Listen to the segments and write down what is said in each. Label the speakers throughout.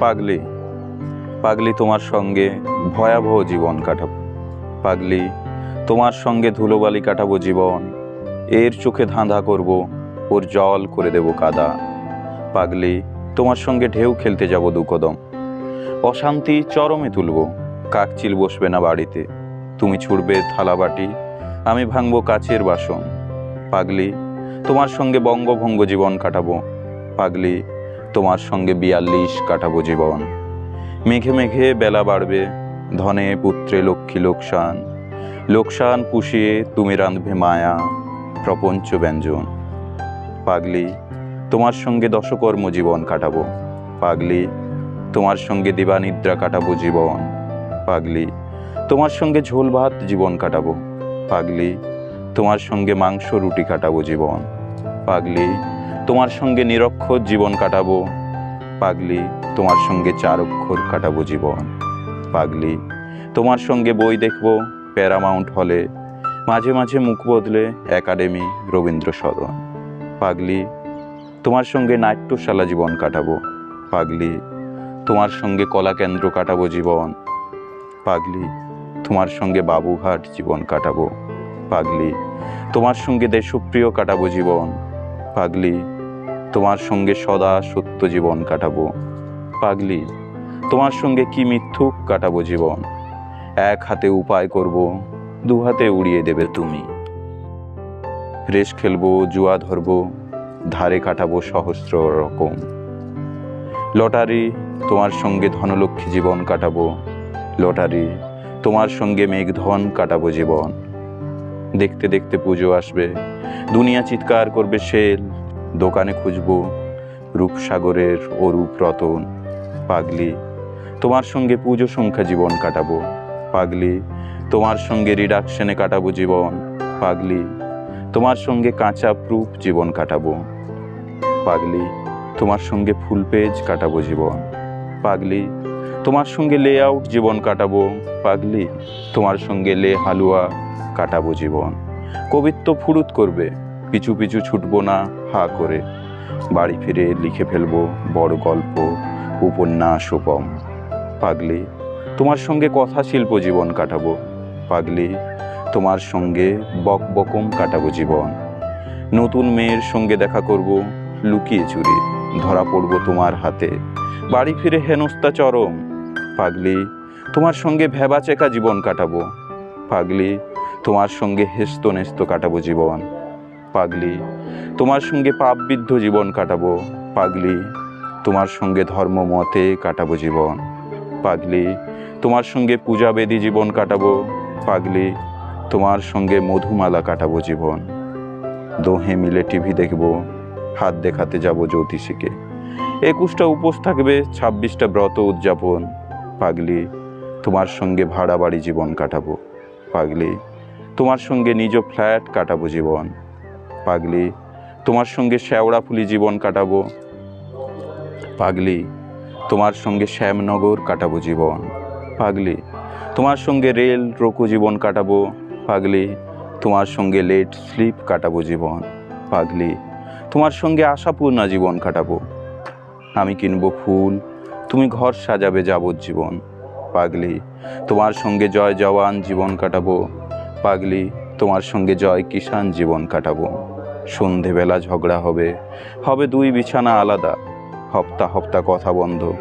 Speaker 1: পাগলি পাগলি তোমার সঙ্গে ভয়াবহ জীবন কাটাবো। পাগলি, তোমার সঙ্গে ধুলোবালি কাটাবো জীবন। এর চোখে ধাঁধা করব, ওর জল করে দেব কাদা। পাগলি, তোমার সঙ্গে ঢেউ খেলতে যাব দু কদম অশান্তি চরমে তুলব, কাকচিল বসবে না বাড়িতে। তুমি ছুড়বে থালা বাটি আমি ভাঙবো কাচের বাসন। পাগলি, তোমার সঙ্গে বঙ্গভঙ্গ জীবন কাটাবো। পাগলি তোমার সঙ্গে বিয়াল্লিশ কাটাবো জীবন। মেঘে মেঘে বেলা বাড়বে, ধনে পুত্রে লক্ষ্মী লোকসান। লোকসান পুষিয়ে তুমি রাঁধবে মায়া, প্রপঞ্চ ব্যঞ্জন। পাগলি, তোমার সঙ্গে দশকর্ম জীবন কাটাবো। পাগলি, তোমার সঙ্গে দিবানিদ্রা কাটাবো জীবন। পাগলি, তোমার সঙ্গে ঝোল ভাত জীবন কাটাবো। পাগলি, তোমার সঙ্গে মাংস রুটি কাটাবো জীবন। পাগলি তোমার সঙ্গে নিরক্ষর জীবন কাটাবো। পাগলি, তোমার সঙ্গে চার অক্ষর কাটাবো জীবন। পাগলি, তোমার সঙ্গে বই দেখব প্যারামাউন্ট হলে। মাঝে মাঝে মুখ বদলে একাডেমি রবীন্দ্র সদন পাগলি, তোমার সঙ্গে নাট্যশালা জীবন কাটাবো। পাগলি, তোমার সঙ্গে কলা কেন্দ্র কাটাবো জীবন। পাগলি, তোমার সঙ্গে বাবুঘাট জীবন কাটাবো। পাগলি, তোমার সঙ্গে দেশপ্রিয় কাটাবো জীবন। পাগলি তোমার সঙ্গে সদা সত্য জীবন কাটাবো। পাগলি, তোমার সঙ্গে কি মিথ্যুক কাটাবো জীবন? এক হাতে উপায় করব, দু হাতে উড়িয়ে দেবে তুমি। রেস খেলব, জুয়া ধরবো, ধারে কাটাবো সহস্র রকম। লটারি, তোমার সঙ্গে ধনলক্ষ্মী জীবন কাটাবো। লটারি, তোমার সঙ্গে মেঘধন কাটাবো জীবন। দেখতে দেখতে পুজো আসবে, দুনিয়া চিৎকার করবে সেল দোকানে খুঁজবো, রূপসাগরের অরূপ রতন পাগলি, তোমার সঙ্গে পুজো সংখ্যা জীবন কাটাবো, পাগলি, তোমার সঙ্গে রিডাকশনে কাটাবো জীবন, পাগলি, তোমার সঙ্গে কাঁচা প্রুফ জীবন কাটাবো, পাগলি, তোমার সঙ্গে ফুল পেজ কাটাবো জীবন, পাগলি, তোমার সঙ্গে লে আউট জীবন কাটাবো, পাগলি, তোমার সঙ্গে লে হালুয়া কাটাবো জীবন, কবিত্ব ফুরুত করবে পিছু পিছু ছুটবো না, হা করে। বাড়ি ফিরে লিখে ফেলব বড় গল্প, উপন্যাস উপম পাগলি, তোমার সঙ্গে কথা শিল্প জীবন কাটাবো। পাগলি, তোমার সঙ্গে বক বকম কাটাবো জীবন। নতুন মেয়ের সঙ্গে দেখা করব, লুকিয়ে চুরি, ধরা পড়ব তোমার হাতে। বাড়ি ফিরে হেনস্তা চরম। পাগলি, তোমার সঙ্গে ভেবা চেকা জীবন কাটাবো। পাগলি, তোমার সঙ্গে হেস্ত নেস্ত কাটাবো জীবন। পাগলি, তোমার সঙ্গে পাপবিদ্ধ জীবন কাটাবো। পাগলি, তোমার সঙ্গে ধর্ম মতে কাটাবো জীবন। পাগলি, তোমার সঙ্গে পূজাবেদী জীবন কাটাবো। পাগলি, তোমার সঙ্গে মধুমালা কাটাবো জীবন। দোহে মিলে টিভি দেখব, হাত দেখাতে যাব জ্যোতিষীকে। একুশটা উপোস থাকবে, ছাব্বিশটা ব্রত উদযাপন। পাগলি, তোমার সঙ্গে ভাড়া বাড়ি জীবন কাটাবো। পাগলি, তোমার সঙ্গে নিজ ফ্ল্যাট কাটাবো জীবন। পাগলি, তোমার সঙ্গে শ্যাওড়াফুলি জীবন কাটাবো। পাগলি, তোমার সঙ্গে শ্যামনগর কাটাবো জীবন। পাগলি, তোমার সঙ্গে রেল, রোকো জীবন কাটাবো। পাগলি, তোমার সঙ্গে লেট স্লিপ কাটাবো জীবন। পাগলি, তোমার সঙ্গে আশাপূর্ণা জীবন কাটাবো। আমি কিনবো ফুল, তুমি ঘর সাজাবে যাবজ্জীবন পাগলি, তোমার সঙ্গে জয় জওয়ান জীবন কাটাবো। পাগলি, তোমার সঙ্গে জয় কিষান জীবন কাটাবো। সন্ধেবেলা ঝগড়া হবে হবে দুই বিছানা আলাদা। হপ্তা হপ্তা কথা বন্ধ।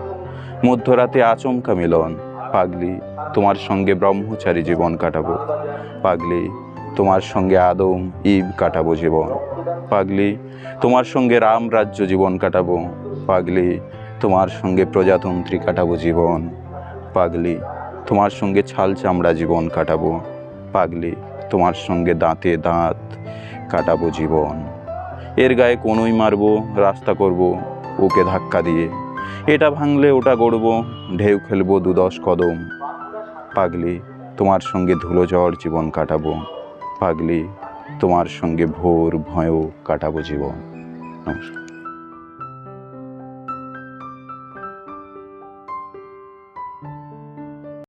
Speaker 1: মধ্যরাতে আচমকা মিলন। পাগলি, তোমার সঙ্গে ব্রহ্মচারী জীবন কাটাবো। পাগলি, তোমার সঙ্গে আদম ঈদ কাটাবো জীবন। পাগলি, তোমার সঙ্গে রাম রাজ্য জীবন কাটাবো। পাগলি, তোমার সঙ্গে প্রজাতন্ত্রী কাটাবো জীবন। পাগলি, তোমার সঙ্গে ছাল চামড়া জীবন কাটাবো। পাগলি, তোমার সঙ্গে দাঁতে দাঁত কাটাবো জীবন। এর গায়ে কোনোই মারবো, রাস্তা করব ওকে ধাক্কা দিয়ে। এটা ভাঙলে ওটা গড়ব, ঢেউ খেলব দুদশ কদম। পাগলি, তোমার সঙ্গে ধুলো ঝড় জীবন কাটাবো। পাগলি, তোমার সঙ্গে ভোর ভয়ও কাটাবো জীবন। নমস্কার।